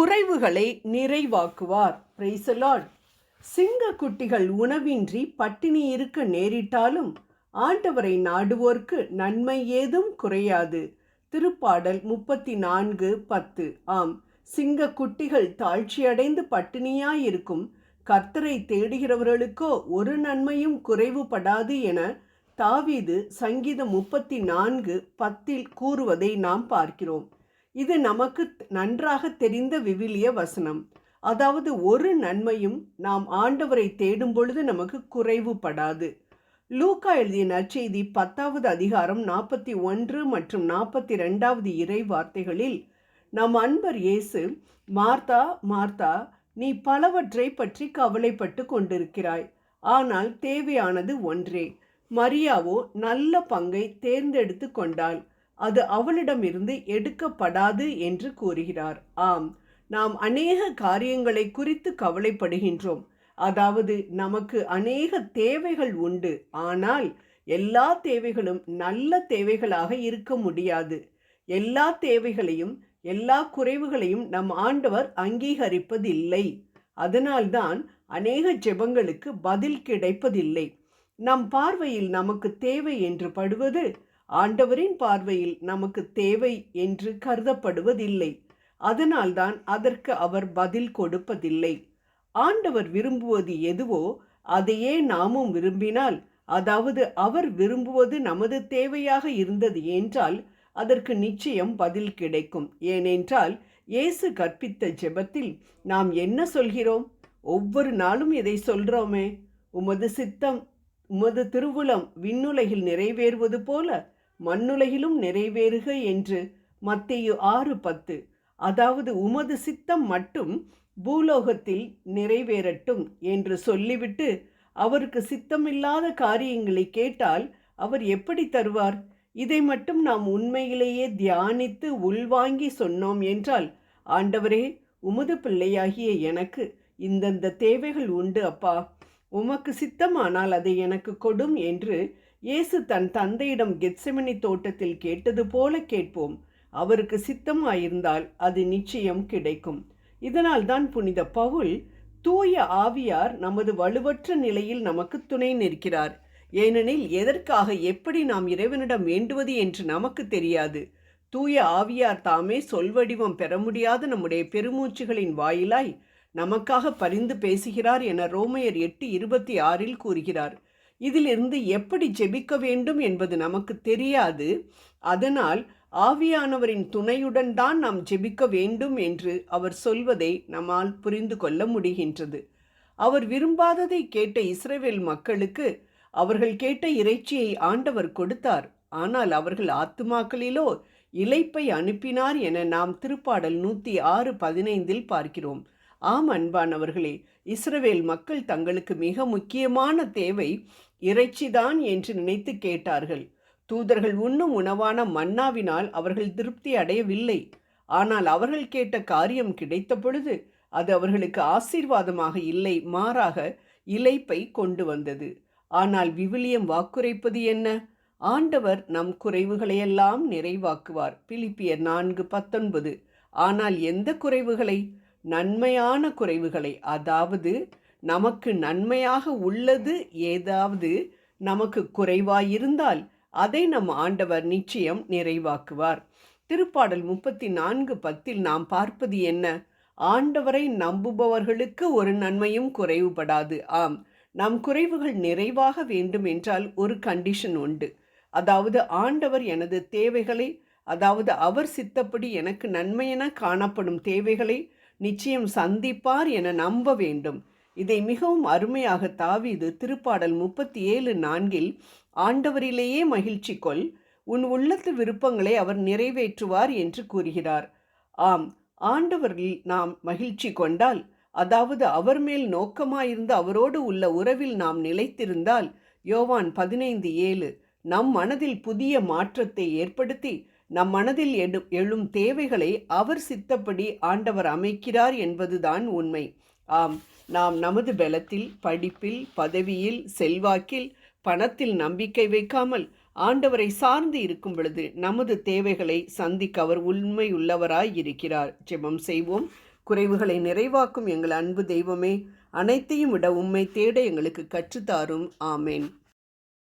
குறைவுகளை நிறைவாக்குவார். பிரைசலாட் சிங்க குட்டிகள் உணவின்றி பட்டினி இருக்க நேரிட்டாலும் ஆண்டவரை நாடுவோர்க்கு நன்மை ஏதும் குறையாது. திருப்பாடல் முப்பத்தி நான்கு பத்து. ஆம். சிங்க குட்டிகள் தாழ்ச்சியடைந்து பட்டினியாயிருக்கும். கர்த்தரை தேடுகிறவர்களுக்கோ ஒரு நன்மையும் குறைவுபடாது என தாவீது சங்கீதம் முப்பத்தி நான்கு பத்தில் கூறுவதை நாம் பார்க்கிறோம். இது நமக்கு நன்றாக தெரிந்த விவிலிய வசனம். அதாவது ஒரு நன்மையும் நாம் ஆண்டவரை தேடும் பொழுது நமக்கு குறைவுபடாது. லூக்கா எழுதிய நற்செய்தி பத்தாவது அதிகாரம் நாற்பத்தி ஒன்று மற்றும் நாற்பத்தி ரெண்டாவது இறை வார்த்தைகளில் நம் அன்பர் இயேசு மார்த்தா மார்த்தா நீ பலவற்றை பற்றி கவலைப்பட்டு கொண்டிருக்கிறாய். ஆனால் தேவையானது ஒன்றே. மரியாவோ நல்ல பங்கை தேர்ந்தெடுத்து கொண்டாள். அது அவளிடமிருந்து எடுக்கப்படாது என்று கூறுகிறார். ஆம் நாம் அநேக காரியங்களை குறித்து கவலைப்படுகின்றோம். அதாவது நமக்கு அநேக தேவைகள் உண்டு. ஆனால் எல்லா தேவைகளும் நல்ல தேவைகளாக இருக்க முடியாது. எல்லா தேவைகளையும் எல்லா குறைவுகளையும் நம் ஆண்டவர் அங்கீகரிப்பதில்லை. அதனால்தான் அநேக ஜெபங்களுக்கு பதில் கிடைப்பதில்லை. நம் பார்வையில் நமக்கு தேவை என்று படுவது ஆண்டவரின் பார்வையில் நமக்கு தேவை என்று கருதப்படுவதில்லை. அதனால்தான் அதற்கு அவர் பதில் கொடுப்பதில்லை. ஆண்டவர் விரும்புவது எதுவோ அதையே நாமும் விரும்பினால் அதாவது அவர் விரும்புவது நமது தேவையாக இருந்தது என்றால் அதற்கு நிச்சயம் பதில் கிடைக்கும். ஏனென்றால் இயேசு கற்பித்த ஜெபத்தில் நாம் என்ன சொல்கிறோம்? ஒவ்வொரு நாளும் இதை சொல்கிறோமே உமது சித்தம் உமது திருவுளம் விண்ணுலகில் நிறைவேறுவது போல மண்ணுலகிலும் நிறைவேறுக என்று மத்தேயு ஆறு பத்து. அதாவது உமது சித்தம் மட்டும் பூலோகத்தில் நிறைவேறட்டும் என்று சொல்லிவிட்டு அவருக்கு சித்தமில்லாத காரியங்களை கேட்டால் அவர் எப்படி தருவார்? இதை மட்டும் நாம் உண்மையிலேயே தியானித்து உள்வாங்கி சொன்னோம் என்றால் ஆண்டவரே உமது பிள்ளையாகிய எனக்கு இந்தந்த தேவைகள் உண்டு அப்பா. உமக்கு சித்தமானால் அதை எனக்கு கொடும் என்று இயேசு தன் தந்தையிடம் கெத்செமனி தோட்டத்தில் கேட்டது போல கேட்போம். அவருக்கு சித்தமாயிருந்தால் அது நிச்சயம் கிடைக்கும். இதனால் தான் புனித பவுல் தூய ஆவியார் நமது வலுவற்ற நிலையில் நமக்கு துணை நிற்கிறார். ஏனெனில் எதற்காக எப்படி நாம் இறைவனிடம் வேண்டுவது என்று நமக்கு தெரியாது. தூய ஆவியார் தாமே சொல்வடிவம் பெற முடியாத நம்முடைய பெருமூச்சுகளின் வாயிலாய் நமக்காக பரிந்து பேசுகிறார் என ரோமையர் எட்டு இருபத்தி ஆறில் கூறுகிறார். இதிலிருந்து எப்படி ஜெபிக்க வேண்டும் என்பது நமக்கு தெரியாது. அதனால் ஆவியானவரின் துணையுடன் தான் நாம் ஜெபிக்க வேண்டும் என்று அவர் சொல்வதை நம்மால் புரிந்து கொள்ள முடிகின்றது. அவர் விரும்பாததை கேட்ட இஸ்ரேவேல் மக்களுக்கு அவர்கள் கேட்ட இறைச்சியை ஆண்டவர் கொடுத்தார். ஆனால் அவர்கள் ஆத்துமாக்களிலோ இலைப்பை அனுப்பினார் என நாம் திருப்பாடல் நூற்றி ஆறு பதினைந்தில் பார்க்கிறோம். ஆம் அன்பானவர்களே இஸ்ரவேல் மக்கள் தங்களுக்கு மிக முக்கியமான தேவை இறைச்சிதான் என்று நினைத்து கேட்டார்கள். தூதர்கள் உண்ணும் உணவான மன்னாவினால் அவர்கள் திருப்தி அடையவில்லை. ஆனால் அவர்கள் கேட்ட காரியம் கிடைத்த பொழுது அது அவர்களுக்கு ஆசீர்வாதமாக இல்லை மாறாக இலைப்பை கொண்டு வந்தது. ஆனால் விவிலியம் வாக்குரைப்பது என்ன? ஆண்டவர் நம் குறைவுகளையெல்லாம் நிறைவாக்குவார். பிலிப்பியர் நான்கு பத்தொன்பது. ஆனால் எந்த குறைவுகளை? நன்மையான குறைவுகளை. அதாவது நமக்கு நன்மையாக உள்ளது ஏதாவது நமக்கு குறைவாயிருந்தால் அதை நம் ஆண்டவர் நிச்சயம் நிறைவாக்குவார். திருப்பாடல் முப்பத்தி நான்கு பத்தில் நாம் பார்ப்பது என்ன? ஆண்டவரை நம்புபவர்களுக்கு ஒரு நன்மையும் குறைவுபடாது. ஆம் நம் குறைவுகள் நிறைவாக வேண்டும் என்றால் ஒரு கண்டிஷன் உண்டு. அதாவது ஆண்டவர் எனது தேவைகளை அதாவது அவர் சித்தப்படி எனக்கு நன்மையென காணப்படும் தேவைகளை நிச்சயம் சந்திப்பார் என நம்ப வேண்டும். இதை மிகவும் அருமையாக தாவீது திருப்பாடல் முப்பத்தி ஏழு நான்கில் ஆண்டவரிலேயே மகிழ்ச்சி கொள் உன் உள்ளத்து விருப்பங்களை அவர் நிறைவேற்றுவார் என்று கூறுகிறார். ஆம் ஆண்டவரில் நாம் மகிழ்ச்சி கொண்டால் அதாவது அவர் மேல் நோக்கமாயிருந்து அவரோடு உள்ள உறவில் நாம் நிலைத்திருந்தால் யோவான் பதினைந்து ஏழு நம் மனதில் புதிய மாற்றத்தை ஏற்படுத்தி நம் மனதில் எடு எழும் தேவைகளை அவர் சித்தப்படி ஆண்டவர் அமைக்கிறார் என்பதுதான் உண்மை. ஆம் நாம் நமது பலத்தில் படிப்பில் பதவியில் செல்வாக்கில் பணத்தில் நம்பிக்கை வைக்காமல் ஆண்டவரை சார்ந்து இருக்கும் பொழுது நமது தேவைகளை சந்திக்க அவர் உண்மையுள்ளவராய் இருக்கிறார். ஜெபம் செய்வோம். குறைவுகளை நிறைவாக்கும் எங்கள் அன்பு தெய்வமே அனைத்தையும் விட உண்மை தேட எங்களுக்கு கற்றுத்தாரும். ஆமேன்.